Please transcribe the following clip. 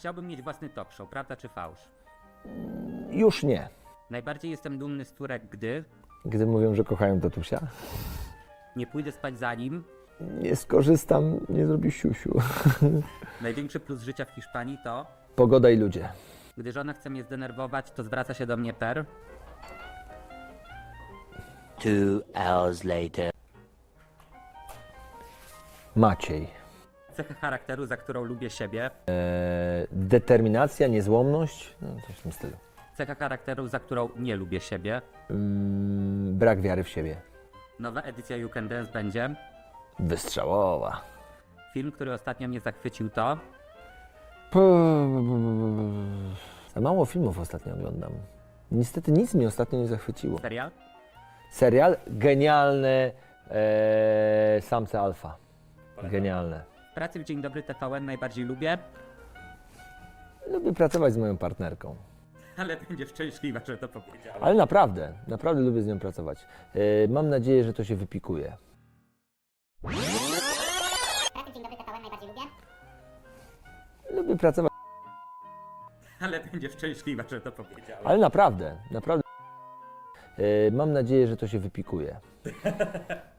Chciałbym mieć własny talk show, prawda czy fałsz? Już nie. Najbardziej jestem dumny z córek, gdy Gdy mówią, że kochają tatusia, nie pójdę spać za nim. nie skorzystam, nie zrobię siusiu. Największy plus życia w Hiszpanii to, Pogoda i ludzie. gdy żona chce mnie zdenerwować, to zwraca się do mnie per. Two hours later. Maciej. Cecha charakteru, za którą lubię siebie. E, determinacja, niezłomność, no coś w tym stylu. Cecha charakteru, za którą nie lubię siebie. Mm, brak wiary w siebie. Nowa edycja You Can Dance będzie. Wystrzałowa. Film, który ostatnio mnie zachwycił to. Za mało filmów ostatnio oglądam. Niestety nic mnie ostatnio nie zachwyciło. Serial? Serial genialny e, Samce Alfa. Genialne. Pracy w Dzień Dobry TVN najbardziej lubię, Lubię pracować z moją partnerką. ale będzie szczęśliwa, że to powiedziałem. Ale naprawdę, naprawdę lubię z nią pracować. E, mam nadzieję, że to się wypikuje. Pracy Dzień Dobry TVN najbardziej lubię. Lubię pracować, Ale będzie szczęśliwa, że to powiedziałem. ale naprawdę, naprawdę. E, mam nadzieję, że to się wypikuje.